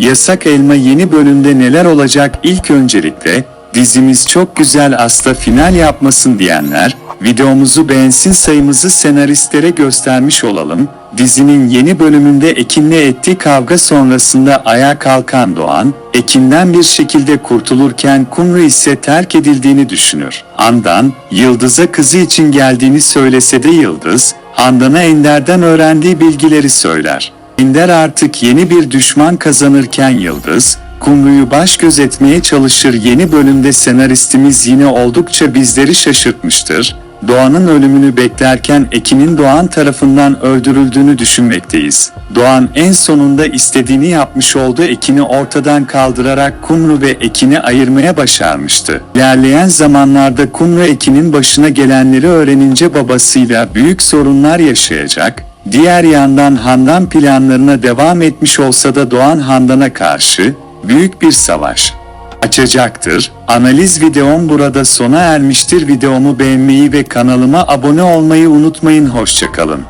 Yasak Elma yeni bölümde neler olacak ilk öncelikle, dizimiz çok güzel asla final yapmasın diyenler, videomuzu beğensin sayımızı senaristlere göstermiş olalım. Dizinin yeni bölümünde Ekin'le ettiği kavga sonrasında ayağa kalkan Doğan, Ekin'den bir şekilde kurtulurken Kumru ise terk edildiğini düşünür. Andan, Yıldız'a kızı için geldiğini söylese de Yıldız, Handan'a Ender'den öğrendiği bilgileri söyler. Ender artık yeni bir düşman kazanırken Yıldız, Kumru'yu baş göz etmeye çalışır yeni bölümde senaristimiz yine oldukça bizleri şaşırtmıştır. Doğan'ın ölümünü beklerken Ekin'in Doğan tarafından öldürüldüğünü düşünmekteyiz. Doğan en sonunda istediğini yapmış oldu Ekin'i ortadan kaldırarak Kumru ve Ekin'i ayırmaya başarmıştı. İlerleyen zamanlarda Kumru Ekin'in başına gelenleri öğrenince babasıyla büyük sorunlar yaşayacak, Diğer yandan Handan planlarına devam etmiş olsa da Doğan Handan'a karşı büyük bir savaş açacaktır. Analiz videom burada sona ermiştir. Videomu beğenmeyi ve kanalıma abone olmayı unutmayın. Hoşçakalın.